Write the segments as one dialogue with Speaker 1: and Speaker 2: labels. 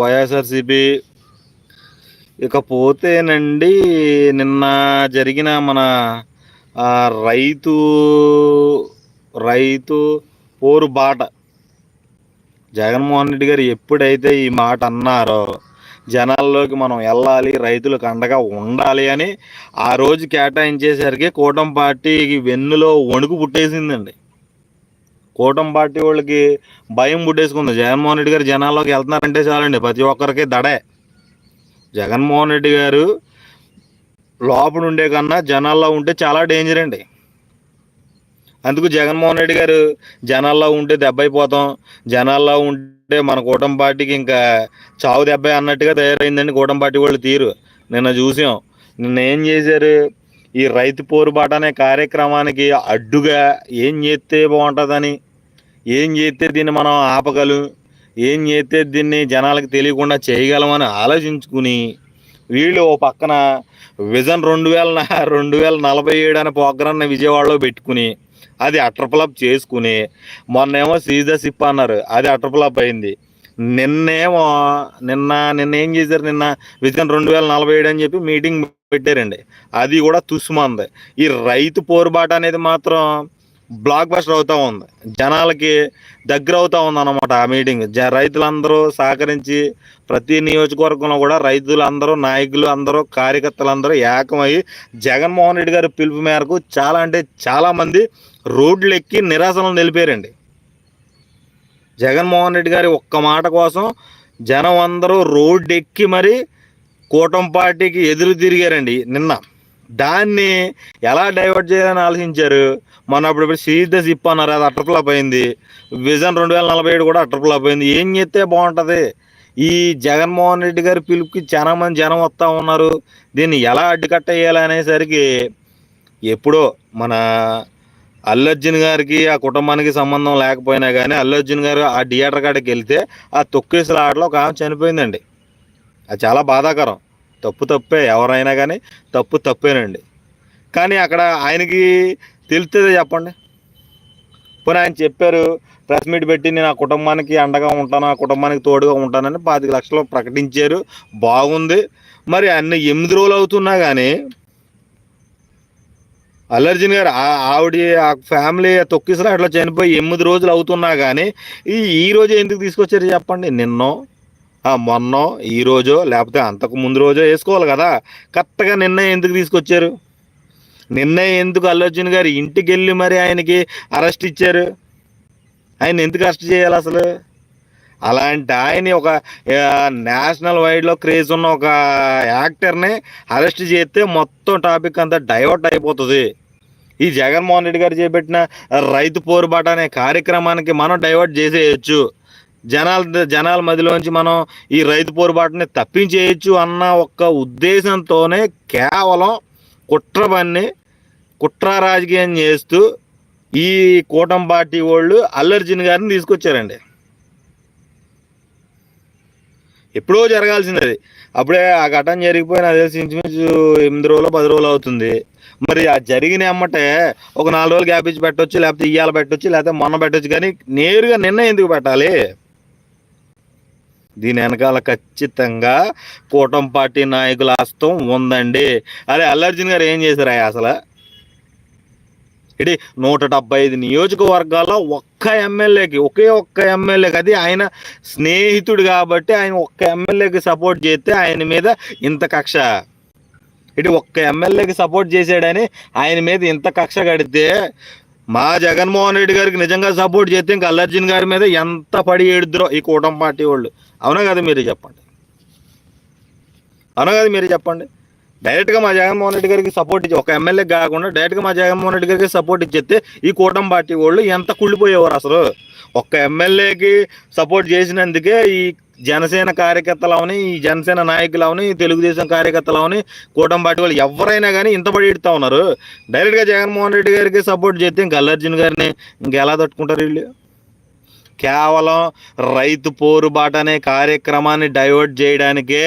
Speaker 1: వైఎస్ఆర్సిపి ఇకపోతేనండి నిన్న జరిగిన మన రైతు రైతు పోరు బాట. జగన్మోహన్ రెడ్డి గారు ఎప్పుడైతే ఈ మాట అన్నారో జనాల్లోకి మనం వెళ్ళాలి రైతులకు అండగా ఉండాలి అని ఆ రోజు కేటాయించేసరికి కూటమి పార్టీకి వెన్నులో వణుకు పుట్టేసిందండి. కూటమి పార్టీ వాళ్ళకి భయం పుట్టేసుకుంది. జగన్మోహన్ రెడ్డి గారు జనాల్లోకి వెళ్తున్నారంటే చాలండి. ప్రతి ఒక్కరికి దడే. జగన్మోహన్ రెడ్డి గారు లోపల ఉండే కన్నా జనాల్లో ఉంటే చాలా డేంజర్ అండి. అందుకు జగన్మోహన్ రెడ్డి గారు జనాల్లో ఉంటే దెబ్బ అయిపోతాం జనాల్లో ఉంటే మన కూటమి పార్టీకి ఇంకా చావు దెబ్బ అన్నట్టుగా తయారైందండి కూటమి పార్టీ వాళ్ళు తీరు. నిన్న చూసాం. నిన్న ఏం చేశారు? ఈ రైతు పోరుబాట అనే కార్యక్రమానికి అడ్డుగా ఏం చేస్తే బాగుంటుందని ఏం చేస్తే దీన్ని మనం ఆపగలం? ఏం చేస్తే దీన్ని జనాలకు తెలియకుండా చేయగలమని ఆలోచించుకుని వీళ్ళు ఓ పక్కన విజన్ రెండు వేల రెండు వేల నలభై ఏడు అనే ప్రోగ్రామ్ని విజయవాడలో పెట్టుకుని అది అట్రఫ్లాప్ చేసుకుని మొన్నేమో సీజా సిప్ అన్నారు. అది అట్రఫ్లాప్ అయింది. నిన్నేమో నిన్న నిన్న ఏం చేశారు? నిన్న విజన్ రెండు వేల నలభై ఏడు అని చెప్పి మీటింగ్ పెట్టారండి. అది కూడా తుసుమంది. ఈ రైతు పోరుబాట అనేది మాత్రం బ్లాక్ బస్టర్ అవుతూ ఉంది. జనాలకి దగ్గర అవుతూ ఉంది అనమాట ఆ మీటింగ్ జ రైతులందరూ సహకరించి ప్రతి నియోజకవర్గంలో కూడా రైతులందరూ నాయకులు అందరూ కార్యకర్తలందరూ ఏకమై జగన్మోహన్ రెడ్డి గారి పిలుపు మేరకు చాలా అంటే చాలామంది రోడ్లు ఎక్కి నిరాశలను నిలిపారండి. జగన్మోహన్ రెడ్డి గారి ఒక్క మాట కోసం జనం అందరూ రోడ్డు ఎక్కి మరి కూటమి పార్టీకి ఎదురు తిరిగారండి నిన్న. దాన్ని ఎలా డైవర్ట్ చేయాలని ఆలోచించారు? మొన్న అప్పుడు సీజ్ ద సిప్ అన్నారు అది అట్రఫ్లాప్ అయింది. విజన్ రెండు వేల నలభై ఏడు కూడా అట్రఫ్లాప్ అయింది. ఏం చేస్తే బాగుంటుంది? ఈ జగన్మోహన్ రెడ్డి గారి పిలుపుకి చాలా మంది జనం వస్తూ ఉన్నారు. దీన్ని ఎలా అడ్డుకట్ట వేయాలి అనేసరికి ఎప్పుడో మన అల్లు అర్జున్ గారికి ఆ కుటుంబానికి సంబంధం లేకపోయినా కానీ అల్లర్జున్ గారు ఆ థియేటర్ కాడికి వెళ్తే ఆ తొక్కేసుల ఆటలో ఒక ఆమె చనిపోయిందండి. అది చాలా బాధాకరం. తప్పు తప్పే ఎవరైనా కానీ తప్పు తప్పేనండి. కానీ అక్కడ ఆయనకి తెలుస్తుంది చెప్పండి. పోనీ ఆయన చెప్పారు ప్రెస్ మీట్ పెట్టి నేను ఆ కుటుంబానికి అండగా ఉంటాను ఆ కుటుంబానికి తోడుగా ఉంటానని పాతిక లక్షలు ప్రకటించారు. బాగుంది. మరి అన్ని ఎనిమిది రోజులు అవుతున్నా కానీ అల్లర్జున్ గారు ఆ- ఆవిడ ఆ ఫ్యామిలీ తొక్కిసలా అట్లా చనిపోయి ఎనిమిది రోజులు అవుతున్నా కానీ ఈ రోజు ఎందుకు తీసుకొచ్చారు చెప్పండి నిన్నో? మొన్నో ఈ రోజో లేకపోతే అంతకు ముందు రోజో వేసుకోవాలి కదా. కరెక్ట్గా నిన్న ఎందుకు తీసుకొచ్చారు? నిన్న ఎందుకు? అల్లర్జున్ గారు ఇంటికి వెళ్ళి మరి ఆయనకి అరెస్ట్ ఇచ్చారు. ఆయన ఎందుకు అరెస్ట్ చేయాలి అసలు? అలాంటి ఆయన ఒక నేషనల్ వైడ్లో క్రేజ్ ఉన్న ఒక యాక్టర్ని అరెస్ట్ చేస్తే మొత్తం టాపిక్ అంతా డైవర్ట్ అయిపోతుంది. ఈ జగన్మోహన్ రెడ్డి గారు చేపట్టిన రైతు పోరుబాట అనే కార్యక్రమానికి మనం డైవర్ట్ చేసేయచ్చు. జనాల జనాల మధ్యలోంచి మనం ఈ రైతు పోరుబాటుని తప్పించేయచ్చు అన్న ఒక్క ఉద్దేశంతోనే కేవలం కుట్ర పన్ని కుట్ర రాజకీయం చేస్తూ ఈ కూటమి పార్టీ వాళ్ళు అల్లర్జున్ గారిని తీసుకొచ్చారండి. ఎప్పుడో జరగాల్సింది అది. అప్పుడే ఆ ఘటన జరిగిపోయిన అదే ఇంచుమించు ఎనిమిది రోజులు పది రోజులు అవుతుంది. మరి ఆ జరిగిన అమ్మటే ఒక నాలుగు రోజులు గ్యాప్ ఇచ్చి పెట్టొచ్చు లేకపోతే ఇయ్యాల పెట్టొచ్చు లేకపోతే మొన్న పెట్టొచ్చు కానీ నేరుగా నిన్న ఎందుకు పెట్టాలి? దీని వెనకాల ఖచ్చితంగా కూటమి పార్టీ నాయకుల హస్తం ఉందండి. అరే అల్లర్జున్ గారు ఏం చేశారు అసలు? ఇది నూట డెబ్బై ఐదు నియోజకవర్గాల్లో ఒక్క ఎమ్మెల్యేకి ఒకే ఒక్క ఎమ్మెల్యేకి అది ఆయన స్నేహితుడు కాబట్టి ఆయన ఒక్క ఎమ్మెల్యేకి సపోర్ట్ చేస్తే ఆయన మీద ఇంత కక్ష. ఇటు ఒక్క ఎమ్మెల్యేకి సపోర్ట్ చేసాడని ఆయన మీద ఇంత కక్ష కడితే మా జగన్మోహన్ రెడ్డి గారికి నిజంగా సపోర్ట్ చేస్తే ఇంకా అల్లర్జున్ గారి మీద ఎంత పడి ఏడుద్రో ఈ కూటమి పార్టీ వాళ్ళు. అవునా కదా మీరు చెప్పండి. అవునా కదా మీరు చెప్పండి. డైరెక్ట్గా మా జగన్మోహన్ రెడ్డి గారికి సపోర్ట్ ఇచ్చి ఒక ఎమ్మెల్యే కాకుండా డైరెక్ట్గా మా జగన్మోహన్ రెడ్డి గారికి సపోర్ట్ ఇచ్చేస్తే ఈ కూటమి పార్టీ వాళ్ళు ఎంత కుళ్ళిపోయేవారు అసలు? ఒక్క ఎమ్మెల్యేకి సపోర్ట్ చేసినందుకే ఈ జనసేన కార్యకర్తలు అవని ఈ జనసేన నాయకులు అవని ఈ తెలుగుదేశం కార్యకర్తలు అవని కూటమి పార్టీ వాళ్ళు ఎవరైనా కానీ ఇంత పడి ఇడుతూ ఉన్నారు. డైరెక్ట్గా జగన్మోహన్ రెడ్డి గారికి సపోర్ట్ చేస్తే ఇంకా అల్లర్జున్ గారిని ఇంకెలా తట్టుకుంటారు వీళ్ళు? కేవలం రైతు పోరుబాట అనే కార్యక్రమాన్ని డైవర్ట్ చేయడానికే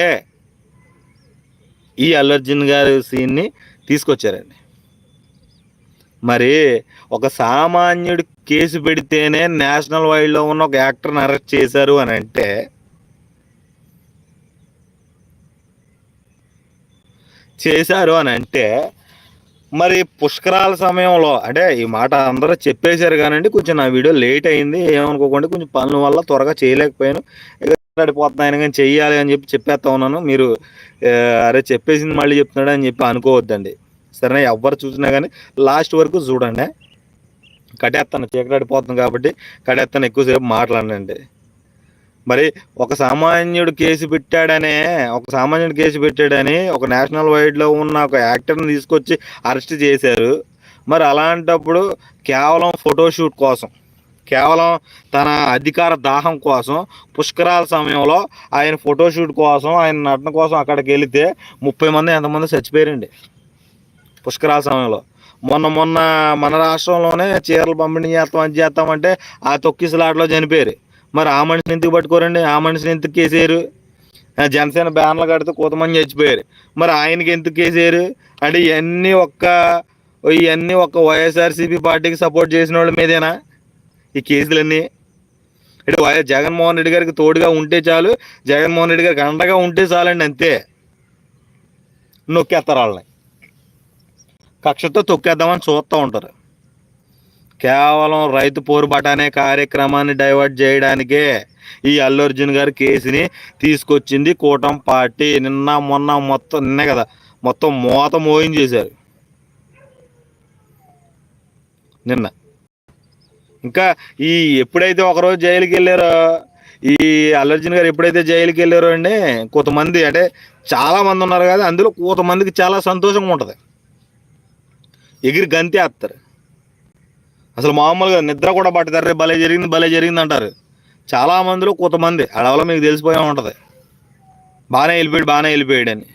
Speaker 1: ఈ అల్లర్జున్ గారు సీన్ని తీసుకొచ్చారండి. మరి ఒక సామాన్యుడు కేసు పెడితేనే నేషనల్ వైడ్లో ఉన్న ఒక యాక్టర్ని అరెస్ట్ చేశారు అని అంటే చేశారు అని అంటే మరి పుష్కరాల సమయంలో అంటే ఈ మాట అందరూ చెప్పేశారు కానండి కొంచెం నా వీడియో లేట్ అయింది ఏమనుకోకుండా కొంచెం పనుల వల్ల త్వరగా చేయలేకపోయాను. ఇక పడిపోతున్నాయని కానీ చెయ్యాలి అని చెప్పి చెప్పేస్తా ఉన్నాను. మీరు అరే చెప్పేసింది మళ్ళీ చెప్తున్నాడు అని చెప్పి అనుకోవద్దండి. సరేనా? ఎవరు చూసినా కానీ లాస్ట్ వరకు చూడండి. కట్టేస్తాను చీకటాడిపోతుంది కాబట్టి కట్టేస్తాను ఎక్కువసేపు మాట్లాడండి మరి ఒక సామాన్యుడు కేసు పెట్టాడనే ఒక సామాన్యుడు కేసు పెట్టాడని ఒక నేషనల్ వైడ్లో ఉన్న ఒక యాక్టర్ని తీసుకొచ్చి అరెస్ట్ చేశారు. మరి అలాంటప్పుడు కేవలం ఫోటోషూట్ కోసం కేవలం తన అధికార దాహం కోసం పుష్కరాల సమయంలో ఆయన ఫోటోషూట్ కోసం ఆయన నటన కోసం అక్కడికి వెళితే ముప్పై మంది ఎంతమంది చచ్చిపోయారండి పుష్కరాల సమయంలో. మొన్న మొన్న మన రాష్ట్రంలోనే చీరలు పంపిణీ చేస్తాం అది చేస్తామంటే ఆ తొక్కిసలాటలో చనిపోయారు. మరి ఆ మనిషిని ఎందుకు పట్టుకోరండి? ఆ మనిషిని ఎందుకు కేసేరు జనసేన బ్యానర్లు కడితే కూతమని చచ్చిపోయారు. మరి ఆయనకి ఎందుకు కేసేరు అంటే ఇవన్నీ ఒక్క ఇవన్నీ ఒక్క వైఎస్ఆర్సీపీ పార్టీకి సపోర్ట్ చేసిన వాళ్ళ మీదేనా ఈ కేసులన్నీ? అంటే వైఎస్ జగన్మోహన్ రెడ్డి గారికి తోడుగా ఉంటే చాలు జగన్మోహన్ రెడ్డి గారికి అండగా ఉంటే చాలండి అంతే. నొక్కేస్తారు వాళ్ళని. కక్షతో తొక్కేద్దామని చూస్తూ ఉంటారు. కేవలం రైతు పోరుబాట అనే కార్యక్రమాన్ని డైవర్ట్ చేయడానికే ఈ అల్లు అర్జున్ గారి కేసుని తీసుకొచ్చింది కూటమి పార్టీ. నిన్న మొన్న మొత్తం నిన్నే కదా మొత్తం మోత మోయించేశారు నిన్న. ఇంకా ఈ ఎప్పుడైతే ఒకరోజు జైలుకి వెళ్ళారో ఈ అల్లర్జున్ గారు ఎప్పుడైతే జైలుకి వెళ్ళారో అండి కొంతమంది అంటే చాలామంది ఉన్నారు కదా అందులో కొంతమందికి చాలా సంతోషంగా ఉంటుంది. ఎగిరి గంతేస్తారు. అసలు మామూలుగా నిద్ర కూడా పట్టుతారు రే భలే జరిగింది భలే జరిగింది అంటారు. చాలా మందిలో కొంతమంది అడవిలో మీకు తెలిసిపోయే ఉంటుంది. బాగానే వెళ్ళిపోయాడు బాగానే వెళ్ళిపోయాడు అని.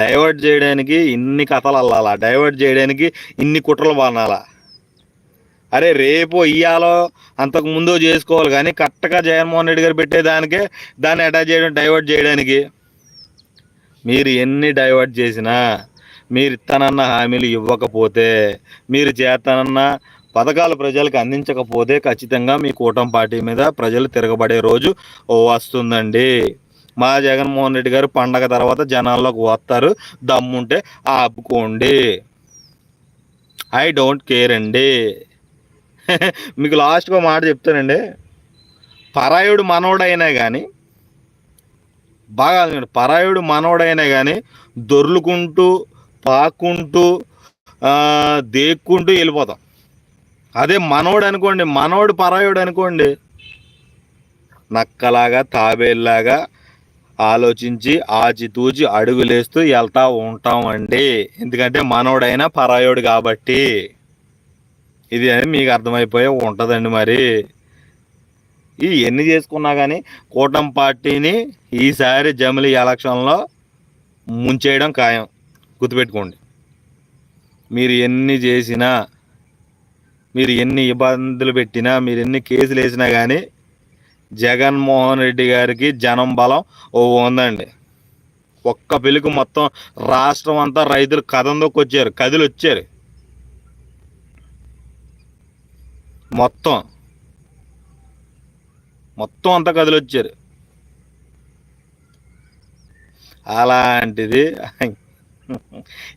Speaker 1: డైవర్ట్ చేయడానికి ఇన్ని కథలు అల్లాలా డైవర్ట్ చేయడానికి ఇన్ని కుట్రలు బానాలా. అరే రేపు ఇయ్యాలో అంతకు ముందు చేసుకోవాలి కానీ కరెక్ట్గా జగన్మోహన్ రెడ్డి గారు పెట్టేదానికే దాన్ని అటాచ్ చేయడం డైవర్ట్ చేయడానికి. మీరు ఎన్ని డైవర్ట్ చేసినా మీరు ఇస్తానన్న హామీలు ఇవ్వకపోతే మీరు చేస్తానన్న పథకాలు ప్రజలకు అందించకపోతే ఖచ్చితంగా మీ కూటమి పార్టీ మీద ప్రజలు తిరగబడే రోజు వస్తుందండి. మా జగన్మోహన్ రెడ్డి గారు పండగ తర్వాత జనాల్లోకి వస్తారు. దమ్ముంటే ఆపుకోండి. ఐ డోంట్ కేర్ అండి. మీకు లాస్ట్గా మాట చెప్తానండి. పరాయుడు మనవడైనా కానీ బాగా పరాయుడు మనోడైనా కానీ దొర్లుకుంటూ పాక్కుంటూ దేక్కుంటూ వెళ్ళిపోతాం. అదే మనోడు అనుకోండి మనోడు పరాయుడు అనుకోండి నక్కలాగా తాబేల్లాగా ఆలోచించి ఆచితూచి అడుగులేస్తూ వెళ్తా ఉంటామండి. ఎందుకంటే మనోడైనా పరాయుడు కాబట్టి. ఇది అని మీకు అర్థమైపోయి ఉంటుందండి మరి. ఈ ఎన్ని చేసుకున్నా కానీ కూటమి పార్టీని ఈసారి జమిలి ఎలక్షన్లో ముంచేయడం ఖాయం. గుర్తుపెట్టుకోండి. మీరు ఎన్ని చేసినా మీరు ఎన్ని ఇబ్బందులు పెట్టినా మీరు ఎన్ని కేసులు వేసినా కానీ జగన్మోహన్ రెడ్డి గారికి జనం బలం ఓ ఉందండి. ఒక్క పిలుకు మొత్తం రాష్ట్రం అంతా రైతులు కథంలోకి వచ్చారు కదిలు వచ్చారు. మొత్తం మొత్తం అంతా కదిలి వచ్చారు. అలాంటిది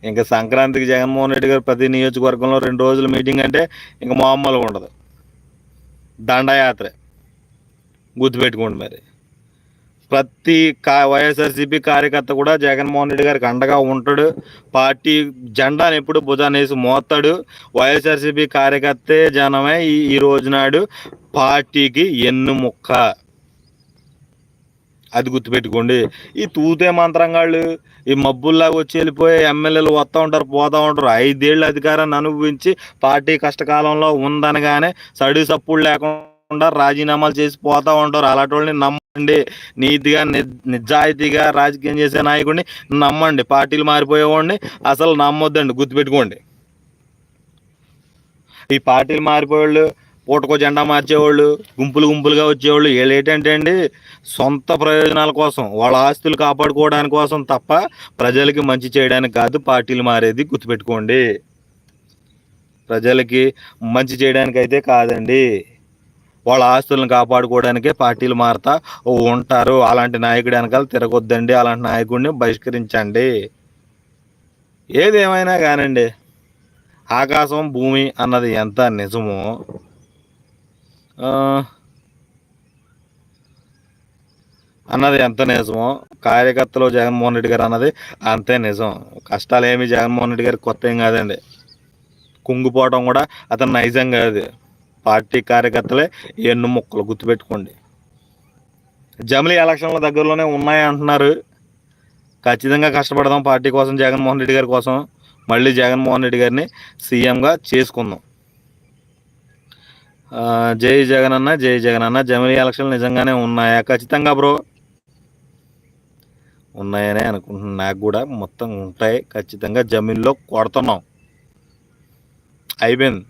Speaker 1: ఇంకా సంక్రాంతికి జగన్మోహన్ రెడ్డి గారు ప్రతి నియోజకవర్గంలో రెండు రోజుల మీటింగ్ అంటే ఇంకా మామూలుగా ఉండదు. దండయాత్ర. గుర్తుపెట్టుకోండి మరి. ప్రతి కా వైఎస్ఆర్సీపీ కార్యకర్త కూడా జగన్మోహన్ రెడ్డి గారికి అండగా ఉంటాడు. పార్టీ జెండాని ఎప్పుడు భుజానేసి మోస్తాడు. వైఎస్ఆర్సీపీ కార్యకర్తే జనమే ఈ ఈ రోజు నాడు పార్టీకి ఎన్ను ముక్క. అది గుర్తుపెట్టుకోండి. ఈ తూతే మంత్రంగాళ్ళు ఈ మబ్బుల్లాగా వచ్చి వెళ్ళిపోయే ఎమ్మెల్యేలు వస్తూ ఉంటారు పోతూ ఉంటారు. ఐదేళ్ళు అధికారాన్ని అనుభవించి పార్టీ కష్టకాలంలో ఉందనగానే సడి సప్పుడు లేకుండా రాజీనామాలు చేసి పోతూ ఉంటారు. అలాంటి వాళ్ళని నమ్మండి. నీతిగా నిజాయితీగా రాజకీయం చేసే నాయకుడిని నమ్మండి. పార్టీలు మారిపోయేవాడిని అసలు నమ్మొద్దండి. గుర్తుపెట్టుకోండి. ఈ పార్టీలు మారిపోయేళ్ళు పూటకో జెండా మార్చేవాళ్ళు గుంపులు గుంపులుగా వచ్చేవాళ్ళు. వీళ్ళు ఏంటంటే అండి సొంత ప్రయోజనాల కోసం వాళ్ళ ఆస్తులు కాపాడుకోవడానికి కోసం తప్ప ప్రజలకి మంచి చేయడానికి కాదు పార్టీలు మారేది గుర్తుపెట్టుకోండి. ప్రజలకి మంచి చేయడానికి అయితే కాదండి. వాళ్ళ ఆస్తులను కాపాడుకోవడానికే పార్టీలు మారుతా ఉంటారు. అలాంటి నాయకుడి వెనకాల తిరగొద్దండి. అలాంటి నాయకుడిని బహిష్కరించండి. ఏదేమైనా కానండి ఆకాశం భూమి అన్నది ఎంత నిజమో అన్నది ఎంత నిజమో కార్యకర్తలు జగన్మోహన్ రెడ్డి గారు అన్నది అంతే నిజం. కష్టాలు ఏమి జగన్మోహన్ రెడ్డి గారికి కొత్త ఏం కాదండి. కుంగిపోవడం కూడా అతను నైజం కాదు. పార్టీ కార్యకర్తలే ఎన్ను ముక్కలు గుర్తుపెట్టుకోండి. జమిలీ ఎలక్షన్ల దగ్గరలోనే ఉన్నాయి అంటున్నారు. ఖచ్చితంగా కష్టపడదాం పార్టీ కోసం జగన్మోహన్ రెడ్డి గారి కోసం. మళ్ళీ జగన్మోహన్ రెడ్డి గారిని సీఎంగా చేసుకుందాం. జై జగన్ అన్న జై జగన్ అన్న జమిలీ ఎలక్షన్లు నిజంగానే ఉన్నాయా? ఖచ్చితంగా బ్రో. ఉన్నాయనే అనుకుంటున్నాను నాకు కూడా మొత్తం ఉంటాయి. ఖచ్చితంగా జమీన్లో కొడుతున్నాం. అయిపోయింది.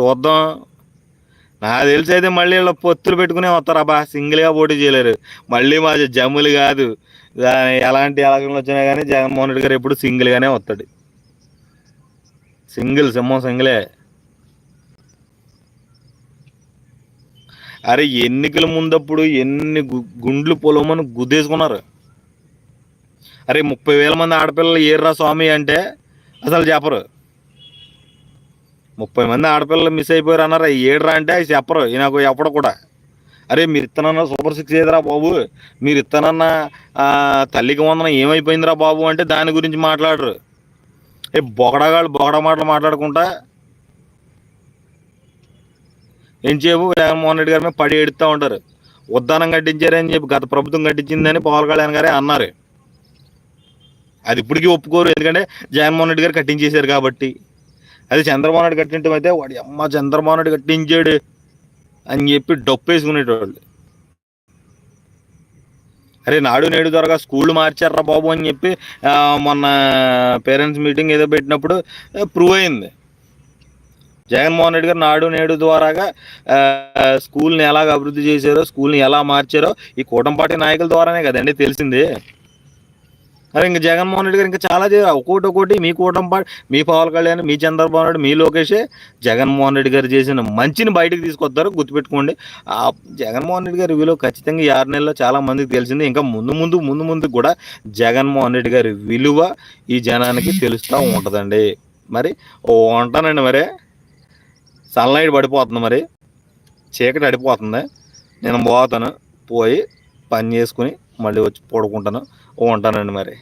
Speaker 1: చూద్దాం. నాకు తెలిసి అయితే మళ్ళీ వీళ్ళు పొత్తులు పెట్టుకునే వస్తారు. అబ్బా సింగిల్గా పోటీ చేయలేరు. మళ్ళీ మా జమ్ములు కాదు. ఎలాంటి ఎలక్షన్లు వచ్చినా కానీ జగన్మోహన్ రెడ్డి గారు ఎప్పుడు సింగిల్గానే వస్తాడు. సింగిల్ సింహం సింగిలే. అరే ఎన్నికల ముందప్పుడు ఎన్ని గు- గుండ్లు పొలమని గుద్దేసుకున్నారు. అరే ముప్పై వేల మంది ఆడపిల్లలు ఏర్రా స్వామి అంటే అసలు చెప్పరు. ముప్పై మంది ఆడపిల్లలు మిస్ అయిపోయారు అన్నారు ఏడ్రా అంటే అవి చెప్పరు నాకు ఎప్పుడు కూడా. అరే మీరు ఇత్తనన్న సూపర్ సిక్స్ ఏదిరా బాబు? మీరు ఇత్తనన్న తల్లికి వందన ఏమైపోయిందిరా బాబు అంటే దాని గురించి మాట్లాడరు. ఏ బొగడగాళ్ళు బొగడ మాటలు మాట్లాడుకుంటా ఏం చేయవు జగన్మోహన్ రెడ్డి గారి మీద పడి ఎడుతూ ఉంటారు. ఉద్దానం కట్టించారని చెప్పి గత ప్రభుత్వం కట్టించిందని పవన్ కళ్యాణ్ గారే అన్నారు. అది ఇప్పటికీ ఒప్పుకోరు. ఎందుకంటే జగన్మోహన్ రెడ్డి గారు కట్టించేశారు కాబట్టి. అది చంద్రబాబు నాయుడు కట్టించడం అయితే వాడి అమ్మ చంద్రబాబు నాయుడు కట్టించాడు అని చెప్పి డొప్పేసుకునేటోళ్ళు. అరే నాడు నేడు త్వరగా స్కూల్ మార్చారా బాబు అని చెప్పి మొన్న పేరెంట్స్ మీటింగ్ ఏదో పెట్టినప్పుడు ప్రూవ్ అయింది. జగన్మోహన్ రెడ్డి గారు నాడు నేడు ద్వారాగా స్కూల్ని ఎలాగ అభివృద్ధి చేశారో స్కూల్ని ఎలా మార్చారో ఈ కూటంపాటి నాయకుల ద్వారానే కదండి తెలిసింది. అరే ఇంకా జగన్మోహన్ రెడ్డి గారు ఇంకా చాలా ఒకటి ఒక్కోటి మీ కూటంపాటి మీ పవన్ కళ్యాణ్ మీ చంద్రబాబు నాయుడు మీ లోకేషే జగన్మోహన్ రెడ్డి గారు చేసిన మంచిని బయటకు తీసుకొస్తారు గుర్తుపెట్టుకోండి. ఆ జగన్మోహన్ రెడ్డి గారి విలువ ఖచ్చితంగా ఈ ఆరు నెలల్లో చాలా మందికి తెలిసింది. ఇంకా ముందు ముందు ముందు ముందు కూడా జగన్మోహన్ రెడ్డి గారి విలువ ఈ జనానికి తెలుస్తూ ఉంటుందండి. మరి ఉంటానండి మరి. సన్లైట్ పడిపోతుంది మరి. చీకటి అడిపోతుంది నేను పోతాను. పోయి పని చేసుకుని మళ్ళీ వచ్చి పడుకుంటాను. ఉంటానండి మరి.